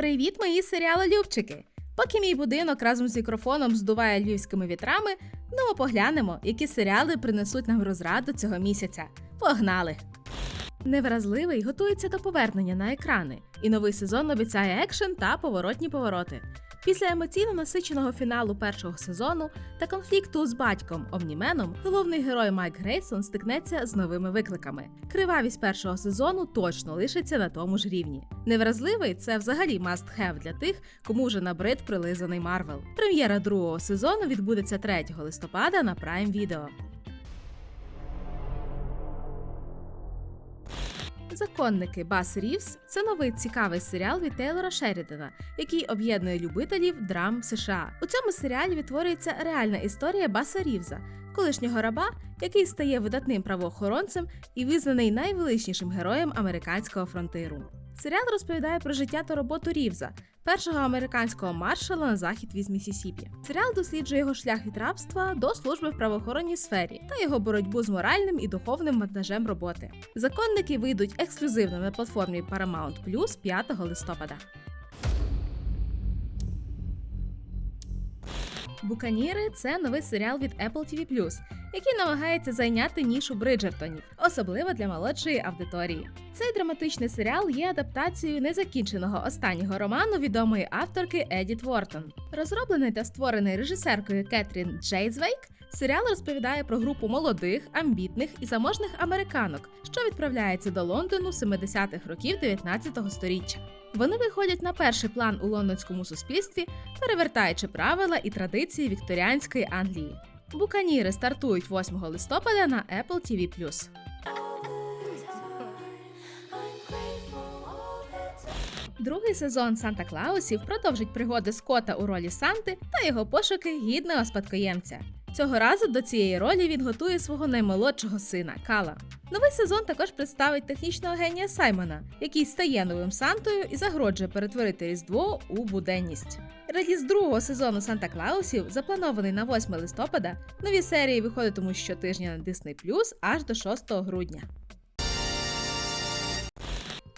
Привіт, мої серіалолюбчики! Поки мій будинок разом з мікрофоном здуває львівськими вітрами, ну поглянемо, які серіали принесуть нам розраду цього місяця. Погнали! Невразливий готується до повернення на екрани, і новий сезон обіцяє екшен та поворотні повороти. Після емоційно насиченого фіналу першого сезону та конфлікту з батьком Омніменом, головний герой Майк Грейсон стикнеться з новими викликами. Кривавість першого сезону точно лишиться на тому ж рівні. Невразливий це взагалі must have для тих, кому вже набрид прилизаний Марвел. Прем'єра другого сезону відбудеться 3 листопада на Prime Video. Законники Бас Рівс це новий цікавий серіал від Тейлора Шерідена, який об'єднує любителів драм США. У цьому серіалі відтворюється реальна історія Баса Рівза, колишнього раба, який стає видатним правоохоронцем і визнаний найвеличнішим героєм американського фронтиру. Серіал розповідає про життя та роботу Рівза, першого американського маршала на захід від Місісіпі. Серіал досліджує його шлях від рабства до служби в правоохоронній сфері та його боротьбу з моральним і духовним вантажем роботи. Законники вийдуть ексклюзивно на платформі Paramount Plus 5 листопада. Буканіри це новий серіал від Apple TV+, який намагається зайняти нішу Бриджертонів, особливо для молодшої аудиторії. Цей драматичний серіал є адаптацією незакінченого останнього роману відомої авторки Едіт Вортон. Розроблений та створений режисеркою Кетрін Джейзвейк, серіал розповідає про групу молодих, амбітних і заможних американок, що відправляється до Лондону 70-х років 19-го сторіччя. Вони виходять на перший план у лондонському суспільстві, перевертаючи правила і традиції вікторіанської Англії. Буканіри стартують 8 листопада на Apple TV+. Другий сезон Санта Клаусів продовжить пригоди Скотта у ролі Санти та його пошуки гідного спадкоємця. Цього разу до цієї ролі він готує свого наймолодшого сина Кала. Новий сезон також представить технічного генія Саймона, який стає новим Сантою і загроджує перетворити Різдво у буденність. Реліз другого сезону Санта Клаусів запланований на 8 листопада. Нові серії виходитимуть щотижня на Disney аж до 6 грудня.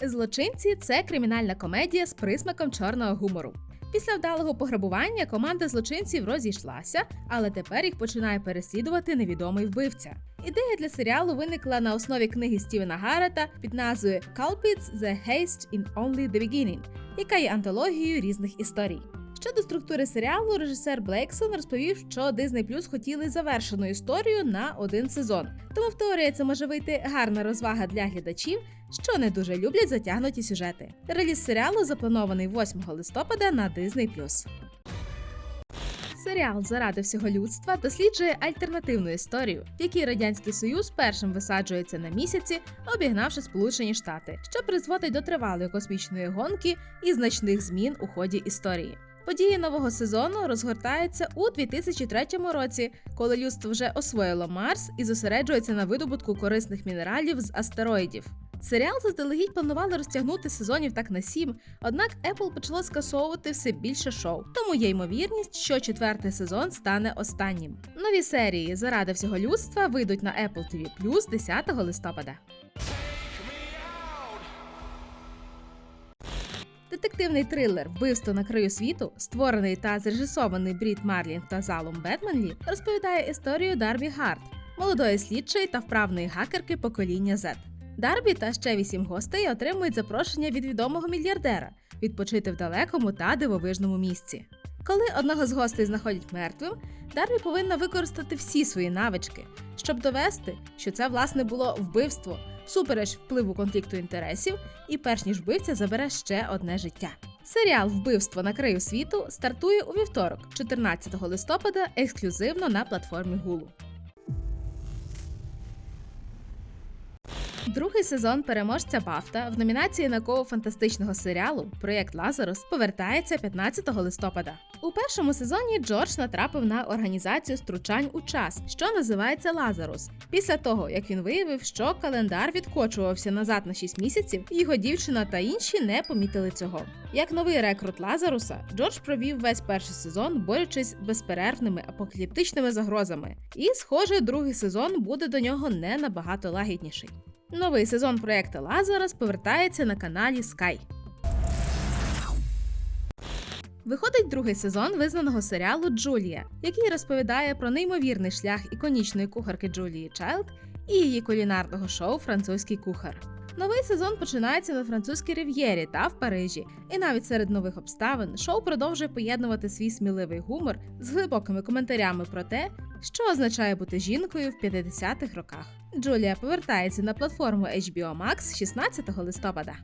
Злочинці це кримінальна комедія з присмаком чорного гумору. Після вдалого пограбування команда злочинців розійшлася, але тепер їх починає переслідувати невідомий вбивця. Ідея для серіалу виникла на основі книги Стівена Гаррета під назвою Culpits – The Haste in Only the Beginning, яка є антологією різних історій. Щодо структури серіалу, режисер Блейксон розповів, що Disney Plus хотіли завершену історію на один сезон. Тому в теорії це може вийти гарна розвага для глядачів, що не дуже люблять затягнуті сюжети. Реліз серіалу запланований 8 листопада на Disney Plus. Серіал Заради всього людства досліджує альтернативну історію, в якій радянський союз першим висаджується на місяці, обігнавши Сполучені Штати, що призводить до тривалої космічної гонки і значних змін у ході історії. Події нового сезону розгортаються у 2003 році, коли людство вже освоїло Марс і зосереджується на видобутку корисних мінералів з астероїдів. Серіал заздалегідь планували розтягнути сезонів так на сім, однак Apple почало скасовувати все більше шоу. Тому є ймовірність, що четвертий сезон стане останнім. Нові серії заради всього людства вийдуть на Apple TV Plus 10 листопада. Детективний трилер Вбивство на краю світу, створений та зрежисований Брід Марлін та залом Бетменлі, розповідає історію Дарбі Гарт, молодої слідчої та вправної гакерки покоління Z. Дарбі та ще вісім гостей отримують запрошення від відомого мільярдера відпочити в далекому та дивовижному місці. Коли одного з гостей знаходять мертвим, Дарбі повинна використати всі свої навички, щоб довести, що це власне було вбивство, всупереч впливу конфлікту інтересів, і перш ніж вбивця забере ще одне життя. Серіал Вбивство на краю світу стартує у вівторок, 14 листопада, ексклюзивно на платформі Hulu. Другий сезон переможця Бафта в номінації науково-фантастичного серіалу Проєкт Лазарус повертається 15 листопада. У першому сезоні Джордж натрапив на організацію стручань у час, що називається Лазарус. Після того, як він виявив, що календар відкочувався назад на 6 місяців, його дівчина та інші не помітили цього. Як новий рекрут Лазаруса, Джордж провів весь перший сезон, борючись безперервними апокаліптичними загрозами. І, схоже, другий сезон буде до нього не набагато лагідніший. Новий сезон проекту Лазарус повертається на каналі Sky. Виходить другий сезон визнаного серіалу Джулія, який розповідає про неймовірний шлях іконічної кухарки Джулії Чайлд і її кулінарного шоу Французький кухар. Новий сезон починається на французькій рив'єрі та в Парижі, і навіть серед нових обставин шоу продовжує поєднувати свій сміливий гумор з глибокими коментарями про те, що означає бути жінкою в 50-х роках. Джулія повертається на платформу HBO Max 16 листопада.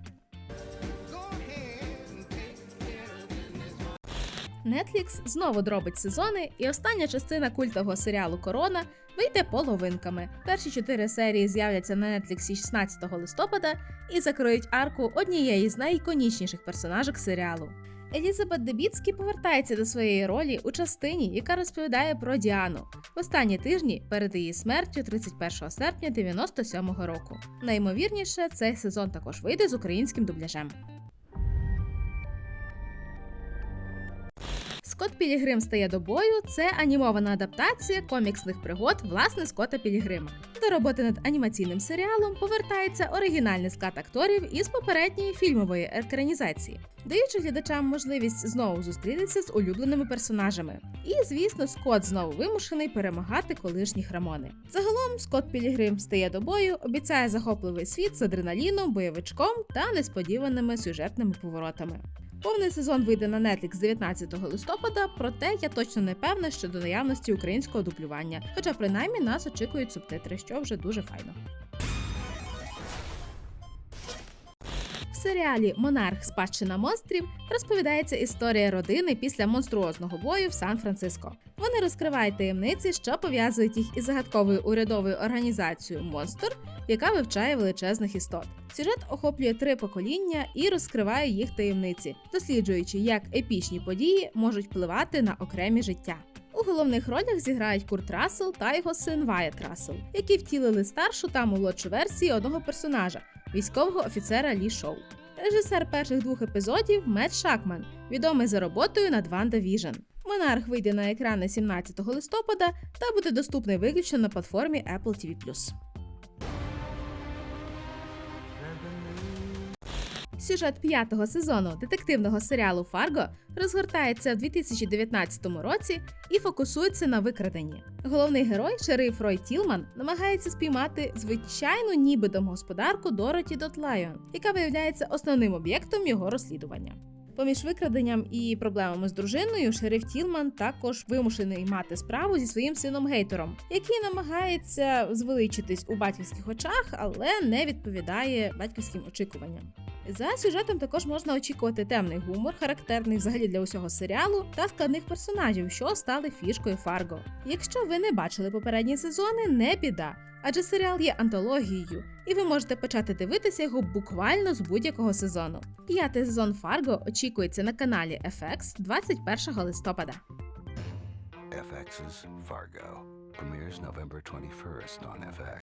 Netflix знову дробить сезони, і остання частина культового серіалу Корона вийде половинками. Перші чотири серії з'являться на Netflix 16 листопада і закриють арку однієї з найіконічніших персонажок серіалу. Елізабет Дебіцкі повертається до своєї ролі у частині, яка розповідає про Діану в останні тижні перед її смертю 31 серпня 97-го року. Наймовірніше, цей сезон також вийде з українським дубляжем. Скотт Пілігрим стає до бою це анімована адаптація коміксних пригод власне Скотта Пілігрима. До роботи над анімаційним серіалом повертається оригінальний склад акторів із попередньої фільмової екранізації, даючи глядачам можливість знову зустрітися з улюбленими персонажами. І, звісно, Скотт знову вимушений перемагати колишніх Рамони. Загалом Скотт Пілігрим стає до бою, обіцяє захопливий світ з адреналіном, бойовичком та несподіваними сюжетними поворотами. Повний сезон вийде на Netflix 19 листопада, проте я точно не певна щодо наявності українського дублювання, хоча принаймні нас очікують субтитри, що вже дуже файно. В серіалі Монарх Спадщина монстрів розповідається історія родини після монструозного бою в Сан-Франциско. Вони розкривають таємниці, що пов'язують їх із загадковою урядовою організацією Монстр, яка вивчає величезних істот. Сюжет охоплює три покоління і розкриває їх таємниці, досліджуючи, як епічні події можуть впливати на окремі життя. У головних ролях зіграють Курт Рассел та його син Вайет Рассел, які втілили старшу та молодшу версії одного персонажа військового офіцера Лі Шоу. Режисер перших двох епізодів Мет Шакман, відомий за роботою над Ванда Віжн. Монарх вийде на екрани 17 листопада та буде доступний виключно на платформі Apple TV+. Сюжет п'ятого сезону детективного серіалу Фарго розгортається в 2019 році і фокусується на викраденні. Головний герой, шериф Рой Тілман, намагається спіймати звичайну ніби домогосподарку Дороті Дотлайон, яка виявляється основним об'єктом його розслідування. Поміж викраденням і проблемами з дружиною, шериф Тілман також вимушений мати справу зі своїм сином Гейтором, який намагається звеличитись у батьківських очах, але не відповідає батьківським очікуванням. За сюжетом також можна очікувати темний гумор, характерний взагалі для усього серіалу, та складних персонажів, що стали фішкою Фарго. Якщо ви не бачили попередні сезони, не біда, адже серіал є антологією, і ви можете почати дивитися його буквально з будь-якого сезону. П'ятий сезон Фарго очікується на каналі FX 21 листопада. FX's Fargo premieres November 21st on FX.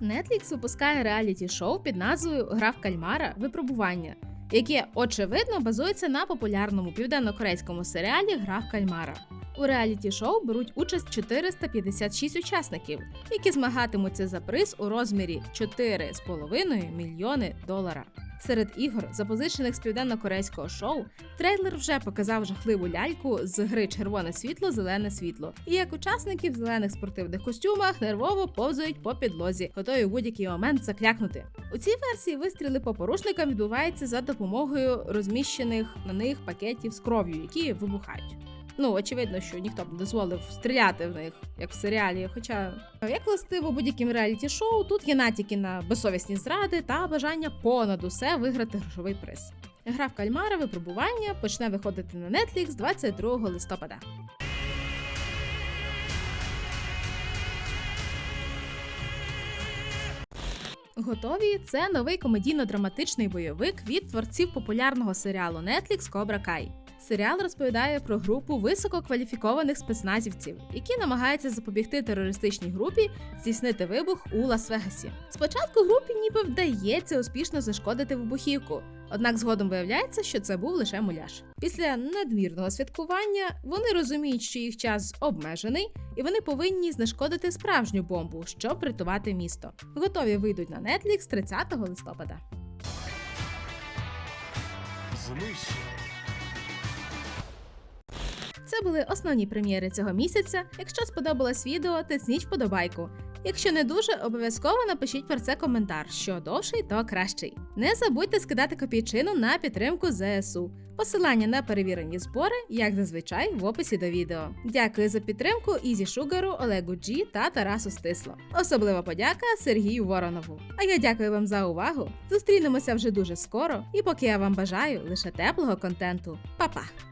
Netflix випускає реаліті-шоу під назвою Гра в кальмара Випробування, яке очевидно базується на популярному південно-корейському серіалі Гра в кальмара. У реаліті-шоу беруть участь 456 учасників, які змагатимуться за приз у розмірі 4,5 мільйони долара. Серед ігор, запозичених з південно-корейського шоу, трейлер вже показав жахливу ляльку з гри Червоне світло, зелене світло. І як учасники в зелених спортивних костюмах нервово повзають по підлозі, готові в будь-який момент заклякнути. У цій версії вистріли по порушникам відбуваються за допомогою розміщених на них пакетів з кров'ю, які вибухають. Ну, очевидно, що ніхто б не дозволив стріляти в них, як в серіалі. Хоча, як властиво будь-яким реаліті-шоу, тут є натяки на безсовісні зради та бажання понад усе виграти грошовий приз. Гра в кальмара випробування почне виходити на Netflix 22 листопада. Готові це новий комедійно-драматичний бойовик від творців популярного серіалу Netflix Cobra Kai. Серіал розповідає про групу висококваліфікованих спецназівців, які намагаються запобігти терористичній групі здійснити вибух у Лас-Вегасі. Спочатку групі ніби вдається успішно зашкодити вибухівку, однак згодом виявляється, що це був лише муляж. Після надмірного святкування вони розуміють, що їх час обмежений, і вони повинні знешкодити справжню бомбу, щоб врятувати місто. Готові вийдуть на Netflix 30 листопада. Знищення. Це були основні прем'єри цього місяця. Якщо сподобалось відео, тисніть вподобайку. Якщо не дуже, обов'язково напишіть про це коментар. Що довший, то кращий. Не забудьте скидати копійчину на підтримку ЗСУ. Посилання на перевірені збори, як зазвичай, в описі до відео. Дякую за підтримку Ізі Шугару, Олегу Джі та Тарасу Стисло. Особлива подяка Сергію Воронову. А я дякую вам за увагу. Зустрінемося вже дуже скоро, і поки я вам бажаю лише теплого контенту. Па-па!